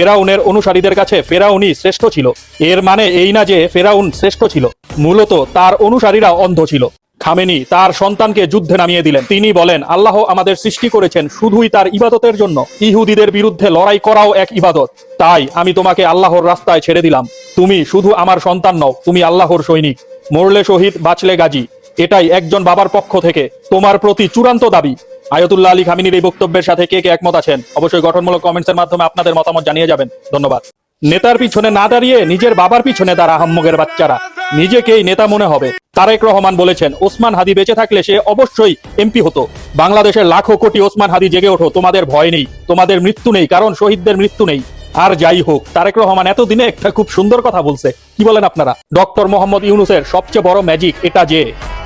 ফেরাউনের অনুসারীদের কাছে ফেরাউনই শ্রেষ্ঠ ছিল। এর মানে এই না যে ফেরাউন শ্রেষ্ঠ ছিল, মূলত তার অনুসারীরা অন্ধ ছিল। খামেনি তার সন্তানকে যুদ্ধে নামিয়ে দিলেন। তিনি বলেন, আল্লাহ আমাদের সৃষ্টি করেছেন, শুধুই তার ইবাদতের জন্য। ইহুদিদের বিরুদ্ধে লড়াই করাও এক ইবাদত। তাই আমি তোমাকে আল্লাহর রাস্তায় ছেড়ে দিলাম। তুমি শুধু আমার সন্তান নও, তুমি আল্লাহর সৈনিক। মরলে শহীদ, বাঁচলে গাজী। এটাই একজন বাবার পক্ষ থেকে। তোমার প্রতি চূড়ান্ত দাবি। আয়তুল্লাহ আলী খামিনীর এই বক্তব্যের সাথে কে কে একমত আছেন? অবশ্যই গঠনমূলক কমেন্টসের মাধ্যমে আপনাদের মতামত জানিয়ে যাবেন। ধন্যবাদ। নেতার পিছনে না দাঁড়িয়ে নিজের বাবার পিছনে তারা হাম্মগের বাচ্চারা। নিজেকেই নেতা মনে হবে। তারেক রহমান বলেছেন, ওসমান হাদি বেঁচে থাকলে সে অবশ্যই এমপি হতো। বাংলাদেশের লাখো কোটি ওসমান হাদি জেগে ওঠো, তোমাদের ভয় নেই, তোমাদের মৃত্যু নেই, কারণ শহীদদের মৃত্যু নেই। আর যাই হোক, তারেক রহমান এতদিনে একটা খুব সুন্দর কথা বলছে। কি বলেন আপনারা? ডক্টর মোহাম্মদ ইউনুসের সবচেয়ে বড় ম্যাজিক এটা যে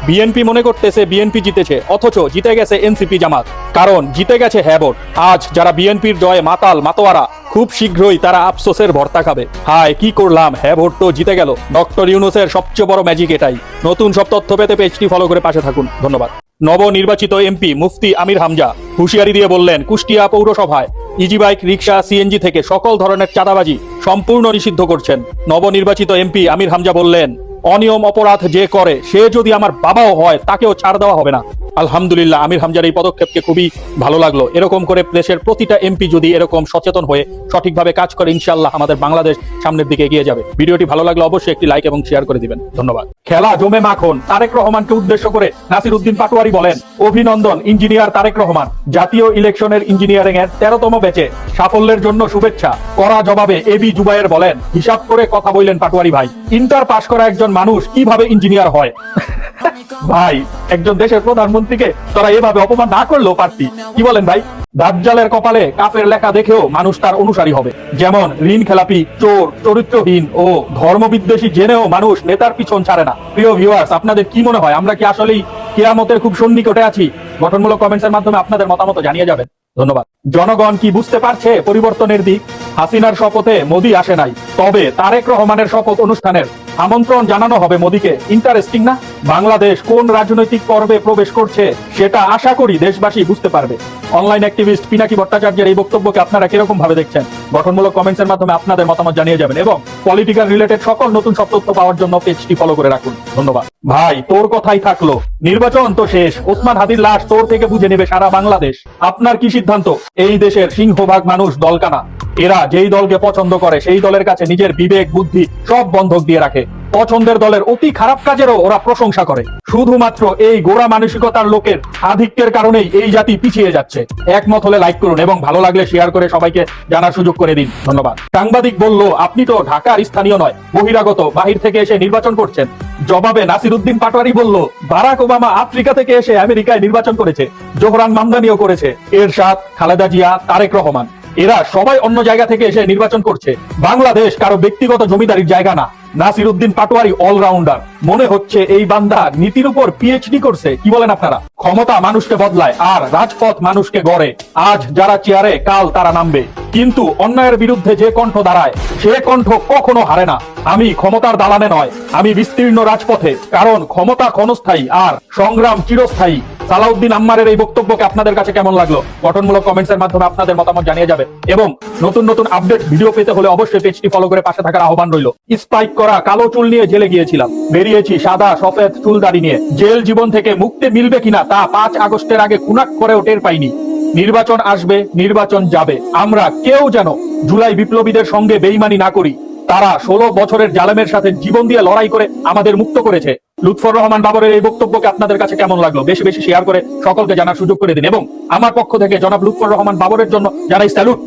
বিএনপি মনে করতেছে বিএনপি জিতেছে, অথচ জিতে গেছে এনসিপি জামাত। কারণ জিতে গেছে হ্যাবট আজ যারা বিএনপির জয়ে মাতাল, মাতোয়ারা, খুব শীঘ্রই তারা আফসোসের ভর্তা খাবে। হায়, কি করলাম? হ্যাঁ ভোট তো জিতে গেল। ডক্টর ইউনুসের সবচেয়ে বড় ম্যাজিক এটাই। নতুন সব তথ্য পেতে পেজটি ফলো করে পাশে থাকুন। ধন্যবাদ। নবনির্বাচিত এমপি মুফতি আমির হামজা হুঁশিয়ারি দিয়ে বললেন, কুষ্টিয়া পৌরসভায় ইজি বাইক রিক্সা সিএনজি থেকে সকল ধরনের চাঁদাবাজি সম্পূর্ণ নিষিদ্ধ করছেন। নবনির্বাচিত এমপি আমির হামজা বললেন অনিয়ম অপরাধ যে করে সে যদি আমার বাবাও হয় তাকেও ছাড় দেওয়া হবে না। আলহামদুলিল্লাহ, আমির হামজার এই পদক্ষেপকে খুবই ভালো লাগল। এরকম করে দেশের প্রতিটা এমপি যদি এরকম সচেতন হয়ে সঠিকভাবে কাজ করে ইনশাল্লাহ আমাদের বাংলাদেশ সামনের দিকে এগিয়ে যাবে। ভিডিওটি ভালো লাগলে অবশ্যই একটি লাইক এবং শেয়ার করে দিবেন। ধন্যবাদ। খেলা জমে মাখন। তারেক রহমানকে উদ্দেশ্য করে নাসির উদ্দিন পাটোয়ারি বলেন, অভিনন্দন ইঞ্জিনিয়ার তারেক রহমান। জাতীয় ইলেকশনের ইঞ্জিনিয়ারিং এর তেরোতম ব্যাচে সাফল্যের জন্য শুভেচ্ছা। করা জবাবে এবি জুবাইর বলেন, হিসাব করে কথা বললেন পাটোয়ারি ভাই। ইন্টার পাশ করা একজন মানুষ কীভাবে ইঞ্জিনিয়ার হয়? ভাই, একজন দেশের প্রধানমন্ত্রীকে তোরা এভাবে অপমান না করলেও পারতি। কি বলেন ভাই? দাজ্জালের কপালে কাফের লেখা দেখেও মানুষ তার অনুসারী হবে। যেমন ঋণ খেলাপি, চোর, চরিত্রহীন ও ধর্মবিদ্বেষী জেনেও মানুষ নেতার পিছন ছাড়ে না। প্রিয় ভিউয়ার্স আপনাদের কি মনে হয়? আমরা কি আসলেই কেয়ামতের খুব সন্নিকটে আছি? গঠনমূলক কমেন্টসের মাধ্যমে আপনাদের মতামত জানিয়ে যাবেন। ধন্যবাদ। জনগণ কি বুঝতে পারছে পরিবর্তনের দিক? হাসিনার শপথে মোদি আসে নাই। তবে তারেক রহমানের শপথ অনুষ্ঠানের আমন্ত্রণ জানানো হবে মোদিকে। ইন্টারেস্টিং না? বাংলাদেশ কোন রাজনৈতিক পর্বে প্রবেশ করছে সেটা আশা করি দেশবাসী বুঝতে পারবে। অনলাইন অ্যাক্টিভিস্ট পিনাকি ভট্টাচার্যের এই বক্তব্যকে আপনারা কীরকম ভাবে দেখছেন? গঠনমূলক কমেন্টসের মাধ্যমে আপনাদের মতামত জানিয়ে যাবেন এবং পলিটিক্যাল রিলেটেড সকল নতুন সব তথ্য পাওয়ার জন্য পেজটি ফলো করে রাখুন। ধন্যবাদ। ভাই, তোর কথাই থাকল। নির্বাচন তো শেষ। ওসমান হাদির লাশ তোর থেকে বুঝে নেবে সারা বাংলাদেশ। আপনার কি সিদ্ধান্ত? এই দেশের সিংহভাগ মানুষ দলকানা। এরা যেই দলকে পছন্দ করে, সেই দলের কাছে নিজের বিবেক, বুদ্ধি সব বন্ধক দিয়ে রাখে। পছন্দের দলের অতি খারাপ কাজেরও ওরা প্রশংসা করে। শুধুমাত্র এই গোড়া মানসিকতার লোকের আধিক্যের কারণেই এই জাতি পিছিয়ে যাচ্ছে। একমত হলে লাইক করুন এবং ভালো লাগলে শেয়ার করে সবাইকে জানার সুযোগ করে দিন। ধন্যবাদ। সাংবাদিক বলল, আপনি তো ঢাকার স্থানীয় নয়, বহিরাগত, বাহির থেকে এসে নির্বাচন করছেন। জবাবে নাসির উদ্দিন পাটোয়ারি বলল, বারাক ওবামা আফ্রিকা থেকে এসে আমেরিকায় নির্বাচন করেছে, জোহরান মামদানিও করেছে। এরশাদ, খালেদা জিয়া, তারেক রহমান। এরা সবাই অন্য জায়গা থেকে এসে নির্বাচন করছে। বাংলাদেশ কারও ব্যক্তিগত জমিদারির জায়গা না। নাসির উদ্দিন পাটোয়ারি অলরাউন্ডার মনে হচ্ছে এই বান্দা নীতির উপর পিএইচডি করছে, কি বলেন আপনারা? ক্ষমতা মানুষকে বদলায়, আর রাজপথ মানুষকে গড়ে। আজ যারা চেয়ারে, কাল তারা নামবে। কিন্তু অন্যায়ের বিরুদ্ধে যে কণ্ঠ দাঁড়ায়, সে কণ্ঠ কখনো হারে না। আমি ক্ষমতার দালানে নয়, আমি বিস্তীর্ণ রাজপথে। কারণ ক্ষমতা ক্ষণস্থায়ী, আর সংগ্রাম চিরস্থায়ী। সালাউদ্দিন আম্মারের এই বক্তব্যকে আপনাদের কাছে কেমন লাগল? গঠনমূলক কমেন্টস এর মাধ্যমে আপনাদের মতামত জানিয়ে যাবে। এবং নতুন নতুন আপডেট ভিডিও পেতে হলে অবশ্যই পেজটি ফলো করে পাশে থাকার আহ্বান রইল। স্পাইক করা কালো চুল নিয়ে জেলে গিয়েছিলাম। বেরিয়েছি সাদা, সফেদ চুল দাড়ি নিয়ে। জেল জীবন থেকে মুক্তি মিলবে কিনা তা পাঁচ আগস্টের আগে খুনাক করেও টের পাইনি। নির্বাচন আসবে, নির্বাচন যাবে। আমরা কেউ যেন জুলাই বিপ্লবীদের সঙ্গে বেইমানি না করি। তারা ষোলো বছরের জালেমের সাথে জীবন দিয়ে লড়াই করে আমাদের মুক্ত করেছে। লুৎফর রহমান বাবরের এই বক্তব্যকে আপনাদের কাছে কেমন লাগল? বেশি বেশি শেয়ার করে সকলকে জানার সুযোগ করে দিন। এবং আমার পক্ষ থেকে জনাব লুৎফর রহমান বাবরের জন্য জানাই স্যালুট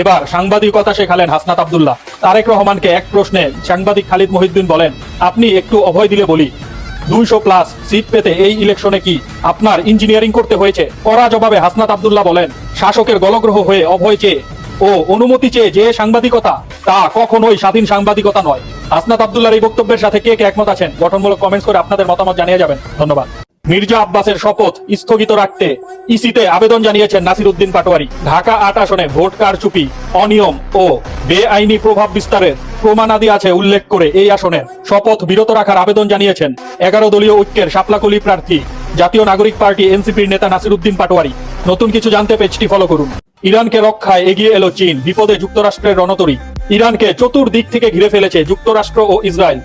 এবার সাংবাদিকতা শেখালেন হাসনাত আব্দুল্লাহ। তারেক রহমানকে এক প্রশ্নে সাংবাদিক খালিদ মহিউদ্দিন বলেন, আপনি একটু অভয় দিলে বলি। দুইশো প্লাস সিট পেতে এই ইলেকশনে কি আপনার ইঞ্জিনিয়ারিং করতে হয়েছে? করা জবাবে হাসনাত আব্দুল্লাহ বলেন, শাসকের গলগ্রহ হয়ে অভয় চেয়ে ও অনুমতি চেয়ে যে সাংবাদিকতা, তা কখনোই স্বাধীন সাংবাদিকতা নয়। হাসনাত আব্দুল্লাহর এই বক্তব্যের সাথে কে কে একমত আছেন? গঠনমূলক কমেন্টস করে আপনাদের মতামত জানিয়ে যাবেন। ধন্যবাদ। মির্জা আব্বাসের শপথ স্থগিত রাখতে ইসিতে আবেদন জানিয়েছেন নাসির উদ্দিন পাটোয়ারি। ঢাকা আট আসনে ভোট কারচুপি, অনিয়ম ও বেআইনি প্রভাব বিস্তারের প্রমাণাদি আছে উল্লেখ করে এই আসনে শপথ বিরত রাখার আবেদন জানিয়েছেন এগারো দলীয় ঐক্যের শাপলাকলি প্রার্থী জাতীয় নাগরিক পার্টি এনসিপির নেতা নাসির উদ্দিন পাটোয়ারি। নতুন কিছু জানতে পেজটি ফলো করুন। ইরানকে রক্ষায় এগিয়ে এলো চীন। বিপদে যুক্তরাষ্ট্রের রণতরী। ইরানকে চতুর্দিক থেকে ঘিরে ফেলেছে যুক্তরাষ্ট্র ও ইসরায়েল।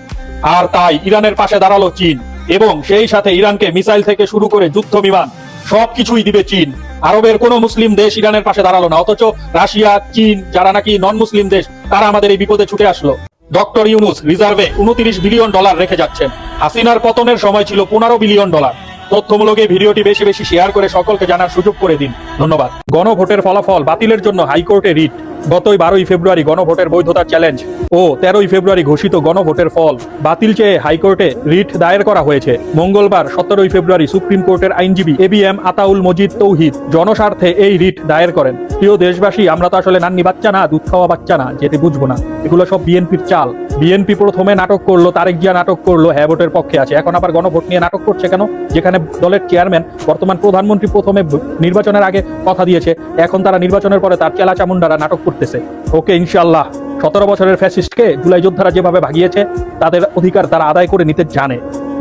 আর তাই ইরানের পাশে দাঁড়াল চীন এবং সেই সাথে ইরানকে মিসাইল থেকে শুরু করে যুদ্ধ বিমান সবকিছুই দিবে চীন। আরবের কোন মুসলিম দেশ ইরানের পাশে দাঁড়াল না, অথচ রাশিয়া, চীন, যারা নাকি নন মুসলিম দেশ, তারা আমাদের এই বিপদে ছুটে আসলো। ডক্টর ইউনুস রিজার্ভে উনত্রিশ বিলিয়ন ডলার রেখে যাচ্ছেন। হাসিনার পতনের সময় ছিল পনেরো বিলিয়ন ডলার। তথ্যমূলক এই ভিডিওটি বেশি বেশি শেয়ার করে সকলকে জানার সুযোগ করে দিন। ধন্যবাদ। গণভোটের ফলাফল বাতিলের জন্য হাইকোর্টে রিট। গতই বারোই ফেব্রুয়ারি গণভোটের বৈধতার চ্যালেঞ্জ ও তেরোই ফেব্রুয়ারি ঘোষিত গণভোটের ফল বাতিল চেয়ে হাইকোর্টে রিট দায়ের করা হয়েছে। মঙ্গলবার সতেরোই ফেব্রুয়ারি সুপ্রিম কোর্টের আইনজীবী A B M Ataul Majid Tauhid জনস্বার্থে এই রিট দায়ের করেন। প্রিয় দেশবাসী, আমরা তো আসলে নান্নি বাচ্চা না, দুধ খাওয়া বাচ্চা না, যেতে বুঝব না। এগুলো সব বিএনপির চাল। বিএনপি প্রথমে নাটক করল, তারেক জিয়া নাটক করল হ্যাঁ ভোটের পক্ষে আছে। এখন আবার গণভোট নিয়ে নাটক করছে কেন? যেখানে দলের চেয়ারম্যান বর্তমান প্রধানমন্ত্রী প্রথমে নির্বাচনের আগে কথা দিয়েছে। এখন তারা নির্বাচনের পরে তার চেলা চামুন্ডারা নাটক করতেছে। ওকে ইনশাল্লাহ সতেরো বছরের ফ্যাসিস্টকে জুলাই যোদ্ধারা যেভাবে ভাগিয়েছে, তাদের অধিকার তারা আদায় করে নিতে জানে।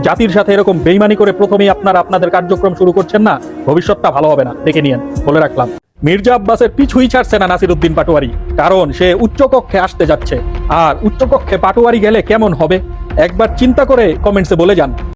জাতির সাথে এরকম বেইমানি করে প্রথমেই আপনারা আপনাদের কার্যক্রম শুরু করছেন না, ভবিষ্যৎটা ভালো হবে না। দেখে নিয়েন, বলে রাখলাম। মির্জা আব্বাসের পিছুই ছাড়ছে না নাসির উদ্দিন পাটোয়ারি, কারণ সে উচ্চকক্ষে আসতে যাচ্ছে। আর উচ্চকক্ষে পাটোয়ারি গেলে কেমন হবে? একবার চিন্তা করে কমেন্টসে বলে যান।